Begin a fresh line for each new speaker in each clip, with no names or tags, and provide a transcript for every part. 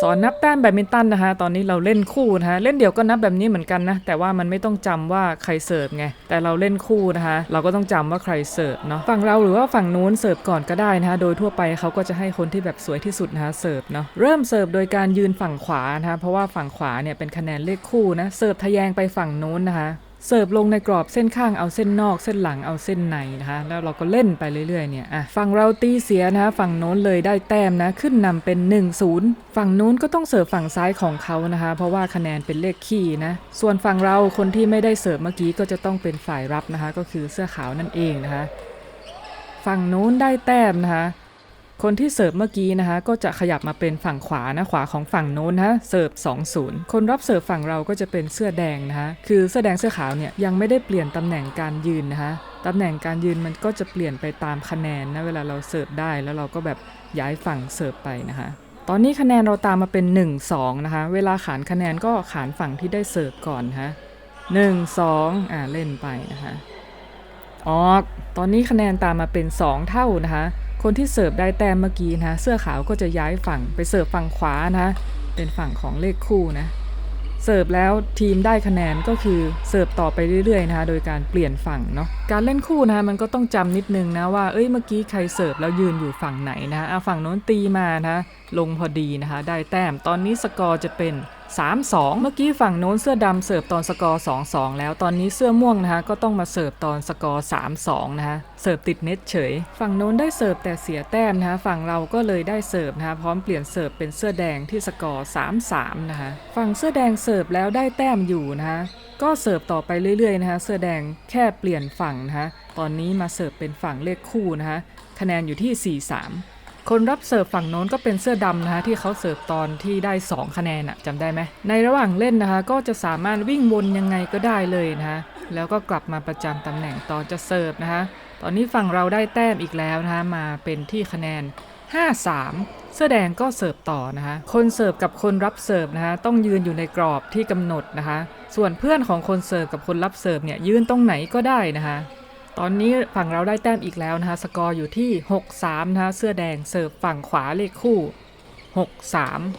สอนนับแต้มแบดมินตันนะคะตอนนี้เราเล่นคู่นะคะเล่นเดี่ยวก็นับแบบนี้เหมือนกันนะ แต่ว่ามันไม่ต้องจำว่าใครเสิร์ฟไง แต่เราเล่นคู่นะคะเราก็ต้องจำว่าใครเสิร์ฟเนาะ ฝั่งเราหรือว่าฝั่งนู้นเสิร์ฟก่อนก็ได้นะคะโดยทั่วไปเขาก็จะให้คนที่แบบสวยที่สุดนะคะเสิร์ฟเนาะ เริ่มเสิร์ฟโดยการยืนฝั่งขวานะคะเพราะว่าฝั่งขวาเนี่ยเป็นคะแนนเลขคู่นะ เสิร์ฟทะแยงไปฝั่งนู้นนะคะ เสิร์ฟลงในกรอบเส้นข้างเอาเส้นนอกเส้นหลังเอาเส้นในนะคะ แล้วเราก็เล่นไปเรื่อยๆเนี่ยอะฝั่งเราตีเสียนะคะฝั่งโน้นเลยได้แต้มนะขึ้นนำเป็น 1-0 ฝั่งนู้นก็ต้องเสิร์ฟฝั่งซ้ายของเขานะคะ เพราะว่าคะแนนเป็นเลขคี่นะส่วนฝั่งเราคนที่ไม่ได้เสิร์ฟเมื่อกี้ก็จะต้องเป็นฝ่ายรับนะคะ ก็คือเสื้อขาวนั่นเองนะคะ ฝั่งนู้นได้แต้มนะคะ คนที่เสิร์ฟเมื่อกี้นะคะก็จะขยับมาเป็นฝั่งขวานะขวาของฝั่งโน้นนะเสิร์ฟ2-0 คนรับเสิร์ฟฝั่งเราก็จะเป็นเสื้อแดงนะคะคือเสื้อแดงเสื้อขาวเนี่ยยังไม่ได้เปลี่ยนตำแหน่งการยืนนะคะตำแหน่งการยืนมันก็จะเปลี่ยนไปตามคะแนนนะเวลาเราเสิร์ฟได้แล้วเราก็แบบย้ายฝั่งเสิร์ฟไปนะคะตอนนี้คะแนนเราตามมาเป็น 1-2นะคะเวลาขานคะแนนก็ขานฝั่งที่ได้เสิร์ฟก่อนนะคะ1 2อ่าเล่นไปนะคะออกตอนนี้คะแนนตามมาเป็น 2 เท่านะคะ คนที่เสิร์ฟได้แต้มเมื่อกี้นะเสื้อขาวก็จะย้ายฝั่งไปเสิร์ฟฝั่งขวานะเป็นฝั่งของเลขคู่นะเสิร์ฟแล้วทีมได้คะแนนก็คือเสิร์ฟต่อไปเรื่อยๆนะคะโดยการเปลี่ยนฝั่งเนาะการเล่นคู่นะคะมันก็ต้องจำนิดนึงนะว่าเอ้ยเมื่อกี้ใครเสิร์ฟแล้วยืนอยู่ฝั่งไหนนะคะอะฝั่งโน้นตีมานะลงพอดีนะคะได้แต้มตอนนี้สกอร์จะเป็น 3-2 เมื่อกี้ฝั่งโน้นเสื้อดำเสิร์ฟตอนสกอร์ 2-2 แล้วตอนนี้เสื้อม่วงนะคะก็ต้องมาเสิร์ฟตอนสกอร์ 3-2 นะคะเสิร์ฟติดเน็ตเฉย ฝั่งโน้นได้เสิร์ฟแต่เสียแต้มนะคะฝั่งเราก็เลยได้เสิร์ฟนะคะพร้อมเปลี่ยนเสิร์ฟเป็นเสื้อแดงที่สกอร์ 3-3 นะคะฝั่งเสื้อแดงเสิร์ฟแล้วได้แต้มอยู่นะคะก็เสิร์ฟต่อไปเรื่อยๆนะคะเสื้อแดงแค่เปลี่ยนฝั่งนะคะตอนนี้มาเสิร์ฟเป็นฝั่งเลขคู่นะคะคะแนนอยู่ที่ 4-3 คนรับเสิร์ฟฝั่งโน้นก็เป็นเสื้อดำนะคะที่เขาเสิร์ฟตอนที่ได้ 2 คะแนนอะจำได้ไหมในระหว่างเล่นนะคะก็จะสามารถวิ่งวนยังไงก็ได้เลยนะคะแล้วก็กลับมาประจำตำแหน่งตอนจะเสิร์ฟนะคะตอนนี้ฝั่งเราได้แต้มอีกแล้วนะคะมาเป็นที่คะแนน 5-3 เสื้อแดงก็เสิร์ฟต่อนะคะคนเสิร์ฟกับคนรับเสิร์ฟนะคะต้องยืนอยู่ในกรอบที่กำหนดนะคะ ส่วนเพื่อนของคนเสิร์ฟกับคนรับเสิร์ฟเนี่ยยืนตรงไหนก็ได้นะคะ ตอนนี้ฝั่งเราได้แต้มอีกแล้วนะคะ สกอร์อยู่ที่ 6-3 นะคะ เสื้อแดงเสิร์ฟฝั่งขวาเลขคู่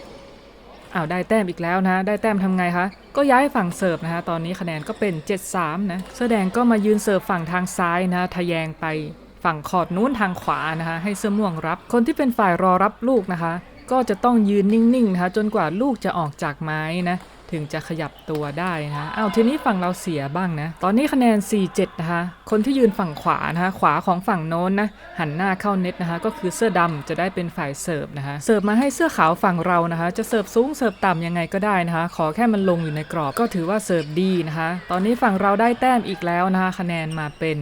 6-3อ้าวได้แต้มอีกแล้วนะ ได้แต้มทำไงคะ ก็ย้ายฝั่งเสิร์ฟนะคะ ตอนนี้คะแนนก็เป็น 7-3 นะ เสื้อแดงก็มายืนเสิร์ฟฝั่งทางซ้ายนะคะทะแยงไปฝั่งขอดนู้นทางขวานะคะ ให้เสื้อม่วงรับ คนที่เป็นฝ่ายรอรับลูกนะคะ ก็จะต้องยืนนิ่งๆนะคะ จนกว่าลูกจะออกจากไม้นะ ถึงจะขยับตัวได้นะอ้าวทีนี้ฝั่งเราเสียบ้างนะ ตอนนี้คะแนน 4-7 นะคะ คนที่ยืนฝั่งขวานะคะ ขวาของฝั่งโน้นนะ หันหน้าเข้าเน็ตนะคะ ก็คือเสื้อดำจะได้เป็นฝ่ายเสิร์ฟนะคะ เสิร์ฟมาให้เสื้อขาวฝั่งเรานะคะ จะเสิร์ฟสูงเสิร์ฟต่ำยังไงก็ได้นะคะ ขอแค่มันลงอยู่ในกรอบก็ถือว่าเสิร์ฟดีนะคะ ตอนนี้ฝั่งเราได้แต้มอีกแล้วนะคะ คะแนนมาเป็น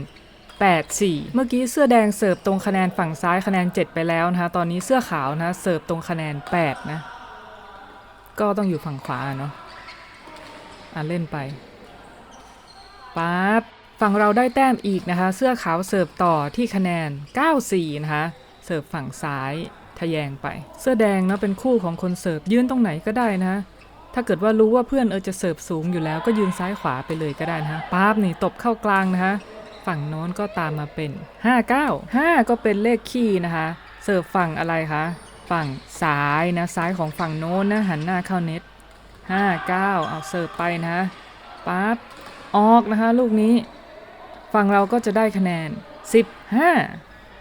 8-4 เมื่อกี้เสื้อแดงเสิร์ฟตรงคะแนนฝั่งซ้ายคะแนน 7 ไปแล้วนะคะ ตอนนี้เสื้อขาวนะเสิร์ฟตรงคะแนน 8 นะ ก็ต้องอยู่ฝั่งขวาเนาะ อะเล่นไปปั๊บฝั่งเราได้แต้มอีกนะคะ เสื้อขาวเสิร์ฟต่อที่คะแนน 94 นะคะ เสิร์ฟฝั่งซ้ายทะแยงไป เสื้อแดงนะเป็นคู่ของคนเสิร์ฟยืนตรงไหนก็ได้นะถ้าเกิดว่ารู้ว่าเพื่อนเออจะเสิร์ฟสูงอยู่แล้วก็ยืนซ้ายขวาไปเลยก็ได้นะปั๊บนี่ตบเข้ากลางนะคะฝั่งโน้นก็ตามมาเป็น 59 5 ก็เป็นเลขคี่นะคะ เสิร์ฟฝั่งอะไรคะ ฝั่งซ้ายนะซ้ายของฝั่งโน้นนะหันหน้าเข้าเน็ต 5 9 เอาเสิร์ฟไปนะปั๊บออกนะคะลูกนี้ ฝั่งเราก็จะได้คะแนน 15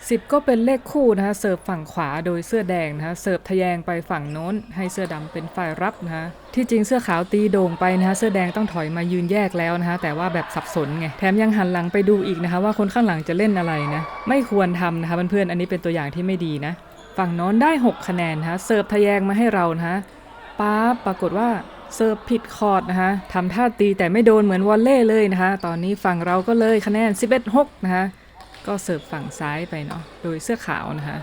10 ก็เป็นเลขคู่นะคะเสิร์ฟฝั่งขวาโดยเสื้อแดงนะคะเสิร์ฟทะแยงไปฝั่งโน้น ให้เสื้อดำเป็นฝ่ายรับนะคะที่จริงเสื้อขาวตีโด่งไปนะคะเสื้อแดงต้องถอยมายืนแยกแล้วนะคะแต่ว่าแบบสับสนไงแถมยังหันหลังไปดูอีกนะคะว่าคนข้างหลังจะเล่นอะไรนะไม่ควรทำนะคะเพื่อนๆอันนี้เป็นตัวอย่างที่ไม่ดีนะฝั่งโน้นได้ 6 คะแนนนะคะเสิร์ฟทะแยงมาให้เรานะคะป๊าบปรากฏว่า เสิร์ฟผิดคอร์ดนะคะทำท่าตีแต่ไม่โดนเหมือนวอลเล่เลยนะคะ ตอนนี้ฝั่งเราก็เลยคะแนน 11 6 นะคะ ก็เสิร์ฟฝั่งซ้ายไปเนาะ โดยเสื้อขาวนะคะ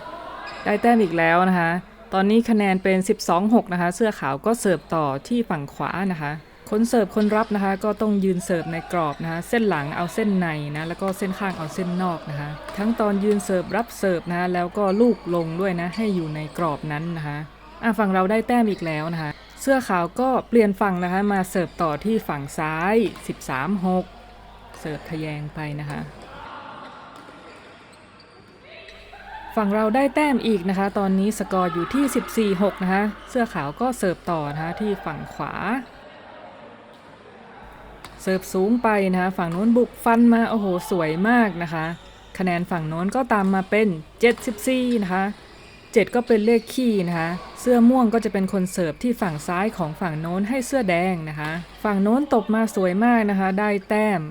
ได้แต้มอีกแล้วนะคะ ตอนนี้คะแนนเป็น 12 6 นะคะ เสื้อขาวก็เสิร์ฟต่อที่ฝั่งขวานะคะคนเสิร์ฟคนรับนะคะ ก็ต้องยืนเสิร์ฟในกรอบนะคะ เส้นหลังเอาเส้นในนะแล้วก็เส้นข้างเอาเส้นนอกนะคะ ทั้งตอนยืนเสิร์ฟรับเสิร์ฟนะแล้วก็ลูกลงด้วยนะให้อยู่ในกรอบนั้นนะคะอะฝั่งเราได้แต้มอีกแล้วนะคะ สื้อขาวก็เปลี่ยนฝั่งนะคะ มาเสิร์ฟต่อที่ฝั่งซ้าย 13 6 เสิร์ฟทะแยงไปนะคะ ฝั่งเราได้แต้มอีกนะคะ ตอนนี้สกอร์อยู่ที่ 14-6 นะคะ เสื้อขาวก็เสิร์ฟต่อนะคะที่ฝั่งขวา เสิร์ฟสูงไปนะคะ ฝั่งโน้นบุกฟันมา โอ้โห สวยมากนะคะ คะแนนฝั่งโน้นก็ตามมาเป็น 74 นะคะ 7 ก็เป็นเลขคี่นะคะ เสื้อม่วงก็จะเป็นคนเสิร์ฟที่ฝั่งซ้ายของฝั่งโน้นให้เสื้อแดงนะคะ ฝั่งโน้นตบมาสวยมากนะคะ ได้แต้ม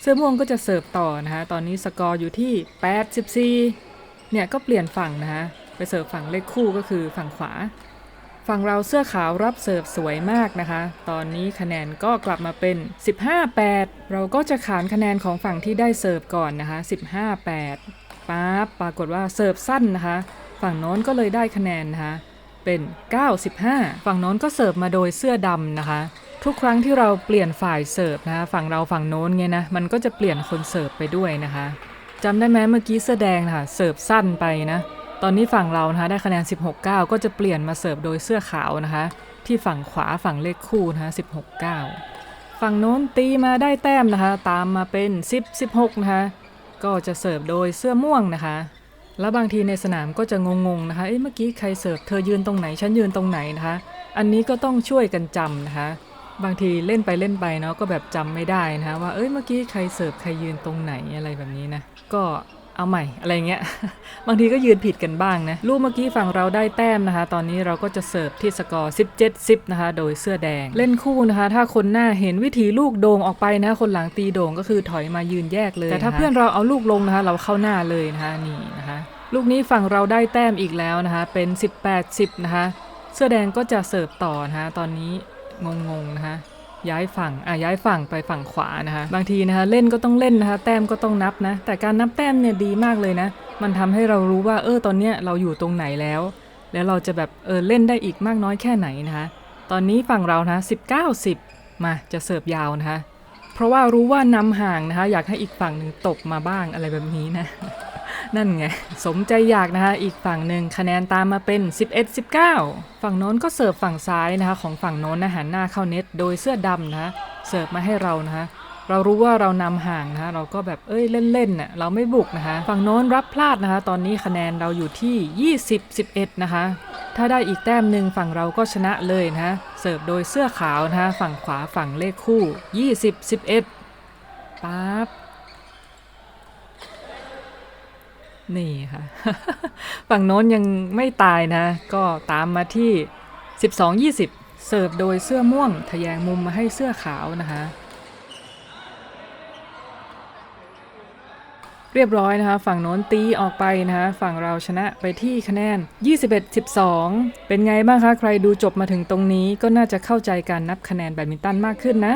เสื้อม่วงก็จะเสิร์ฟต่อนะคะ ตอนนี้สกอร์อยู่ที่ 84 เนี่ยก็เปลี่ยนฝั่งนะคะ ไปเสิร์ฟฝั่งเลขคู่ก็คือฝั่งขวา ฝั่งเราเสื้อขาวรับเสิร์ฟสวยมากนะคะ ตอนนี้คะแนนก็กลับมาเป็น 15-8 เราก็จะขานคะแนนของฝั่งที่ได้เสิร์ฟก่อนนะคะ 15-8ปั๊บปรากฏว่าเสิร์ฟสั้นนะคะ ฝั่งโน้นก็เลยได้คะแนนนะคะเป็น 95 ฝั่งโน้นก็เสิร์ฟมาโดยเสื้อดำนะคะ ทุกครั้งที่เราเปลี่ยนฝ่ายเสิร์ฟนะคะฝั่งเราฝั่งโน้นไงนะมันก็จะเปลี่ยนคนเสิร์ฟไปด้วยนะคะจำได้ไหมเมื่อกี้เสื้อแดงนะคะเสิร์ฟสั้นไปนะตอนนี้ฝั่งเรานะคะได้คะแนน 16-9 ก็จะเปลี่ยนมาเสิร์ฟโดยเสื้อขาวนะคะ ที่ฝั่งขวาฝั่งเลขคู่นะคะ16-9 ฝั่งโน้นตีมาได้แต้มนะคะ ตามมาเป็น 10-16 นะคะก็จะเสิร์ฟโดยเสื้อม่วงนะคะ แล้วบางทีในสนามก็จะงงๆนะคะ เอ้ยเมื่อกี้ใครเสิร์ฟเธอยืนตรงไหน ฉันยืนตรงไหนนะคะ อันนี้ก็ต้องช่วยกันจำนะคะ บางทีเล่นไปเล่นไปเนาะก็แบบจำไม่ได้นะคะว่าเอ้ยเมื่อกี้ใครเสิร์ฟใครยืนตรงไหนอะไรแบบนี้นะ ก็ เอาใหม่อะไรเงี้ย บางทีก็ยืนผิดกันบ้างนะ ลูกเมื่อกี้ฝั่งเราได้แต้มนะคะ ตอนนี้เราก็จะเสิร์ฟที่สกอร์ 17-10 นะคะ โดยเสื้อแดง เล่นคู่นะคะ ถ้าคนหน้าเห็นวิธีลูกโด่งออกไปนะ คนหลังตีโด่งก็คือถอยมายืนแยกเลย แต่ถ้าเพื่อนเราเอาลูกลงนะคะ เราเข้าหน้าเลยนะคะนี่นะคะ ลูกนี้ฝั่งเราได้แต้มอีกแล้วนะคะ เป็น 18-10 นะคะ เสื้อแดงก็จะเสิร์ฟต่อนะคะ ตอนนี้งงๆนะคะ ย้ายฝั่งอะย้ายฝั่งไปฝั่งขวานะคะบางทีนะคะเล่นก็ต้องเล่นนะคะแต้มก็ต้องนับนะ แต่การนับแต้มเนี่ยดีมากเลยนะ มันทำให้เรารู้ว่าเออตอนเนี้ยเราอยู่ตรงไหนแล้ว แล้วเราจะแบบเออเล่นได้อีกมากน้อยแค่ไหนนะคะตอนนี้ฝั่งเรานะ19 10มาจะเสิร์ฟยาวนะคะเพราะว่ารู้ว่านำห่างนะคะอยากให้อีกฝั่งหนึ่งตกมาบ้างอะไรแบบนี้นะ นั่นไง สมใจอยากนะคะ อีกฝั่งหนึ่งคะแนนตามมาเป็น 11 19 ฝั่งโน้นก็เสิร์ฟฝั่งซ้ายนะคะ ของฝั่งโน้นนะหันหน้าเข้าเน็ต โดยเสื้อดำนะคะเสิร์ฟมาให้เรานะคะเรารู้ว่าเรานำห่างนะคะเราก็แบบเอ้ยเล่นๆน่ะเราไม่บุกนะคะ ฝั่งโน้นรับพลาดนะคะ ตอนนี้คะแนนเราอยู่ที่ 20 11 นะคะ ถ้าได้อีกแต้มหนึ่งฝั่งเราก็ชนะเลยนะะเสิร์ฟโดยเสื้อขาวนะคะ ฝั่งขวาฝั่งเลขคู่ 20 11ปั๊บ นี่ค่ะ ฝั่งโน้นยังไม่ตายนะ ก็ตามมาที่ 12-20 เสิร์ฟโดยเสื้อม่วงทะแยงมุมมาให้เสื้อขาวนะคะ เรียบร้อยนะคะ ฝั่งโน้นตีออกไปนะคะ ฝั่งเราชนะไปที่คะแนน 21-12 เป็นไงบ้างคะ ใครดูจบมาถึงตรงนี้ก็น่าจะเข้าใจการนับคะแนนแบดมินตันมากขึ้นนะ